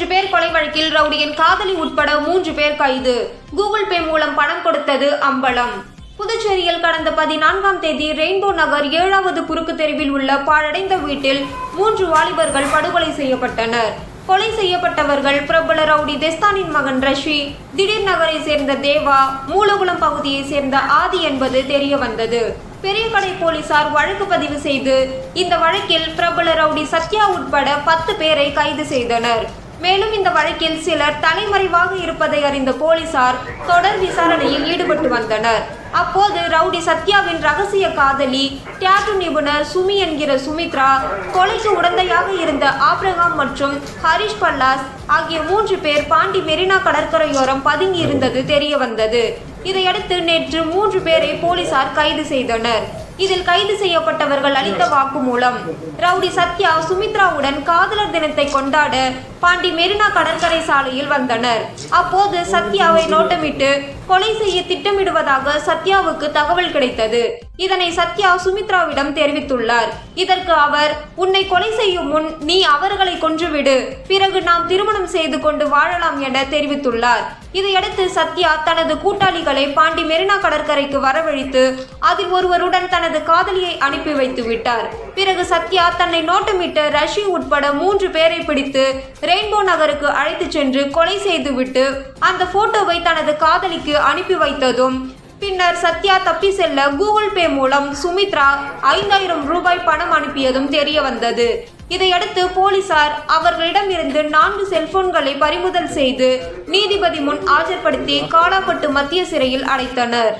மூன்று பேர் கொலை வழக்கில் ரவுடியின் காதலி உட்பட மூன்று பேர் கைது. கூகுள் பே மூலம் பணம் கொடுத்தது அம்பலம். புதுச்சேரியில் கடந்த பதினான்காம் தேதி ரெயின்போ நகர் ஏழாவது குறுக்கு தெருவில் உள்ள பாழடைந்த வீட்டில் மூன்று வாலிபர்கள் படுகொலை செய்யப்பட்டனர். கொலை செய்யப்பட்டவர்கள் பிரபல ரவுடி தெஸ்தானின் மகன் ரஷி திடீர் நகரை சேர்ந்த தேவா மூலகுளம் பகுதியை சேர்ந்த ஆதி என்பது தெரிய வந்தது பெரியகடை போலீசார் வழக்கு பதிவு செய்து இந்த வழக்கில் பிரபல ரவுடி சத்யா உட்பட பத்து பேரை கைது செய்தனர். மேலும் இந்த வழக்கில் சிலர் தலைமறைவாக இருப்பதை அறிந்த போலீசார் தொடர் விசாரணையில் ஈடுபட்டு வந்தனர். அப்போது ரவுடி சத்யாவின் ரகசிய காதலி தியாட்டு நிபுணர் சுமி என்கிற சுமித்ரா கொலைக்கு உடந்தையாக இருந்த ஆப்ரஹாம் மற்றும் ஹரிஷ் பல்லாஸ் ஆகிய மூன்று பேர் பாண்டி மெரினா கடற்கரையோரம் பதுங்கி இருந்தது தெரிய வந்தது இதையடுத்து நேற்று மூன்று பேரை போலீசார் கைது செய்தனர். இதில் கைது செய்யப்பட்டவர்கள் அளித்த வாக்குமூலம். ரவுடி சத்யா சுமித்ராவுடன் காதலர் தினத்தை கொண்டாட பாண்டி மெரினா கடற்கரை சாலையில் வந்தனர். அப்போது சத்யாவை நோட்டமிட்டு கொலை செய்ய திட்டமிடுவதாக சத்யாவுக்கு தகவல் கிடைத்தது. இதனை சத்யா சுமித்ராவிடம் தெரிவித்துள்ளார். இதற்கு அவர் உன்னை கொலை செய்யும் முன் நீ அவர்களை கொன்றுவிடு. பிறகு நாம் திருமணம் செய்து கொண்டு வாழலாம் என தெரிவித்துள்ளார். இதையடுத்து சத்யா தனது கூட்டாளிகளை பாண்டி மெரினா கடற்கரைக்கு வரவழைத்து அதில் ஒருவருடன் தனது காதலியை அனுப்பி வைத்து விட்டார். பிறகு சத்யா தன்னை நோட்டமிட்ட ரஷி உட்பட மூன்று பேரை பிடித்து ரெயின்போ நகருக்கு அழைத்து சென்று கொலை செய்துவிட்டு அந்த போட்டோவை தனது காதலிக்கு அனுப்பி வைத்ததும் பின்னர் சத்யா தப்பி செல்ல கூகுள் பே மூலம் சுமித்ரா ஐந்தாயிரம் ரூபாய் பணம் அனுப்பியதும் தெரிய வந்தது இதையடுத்து போலீசார் அவர்களிடமிருந்து நான்கு செல்போன்களை பறிமுதல் செய்து நீதிபதி முன் ஆஜர்படுத்தி காலாப்பட்டு மத்திய சிறையில் அடைத்தனர்.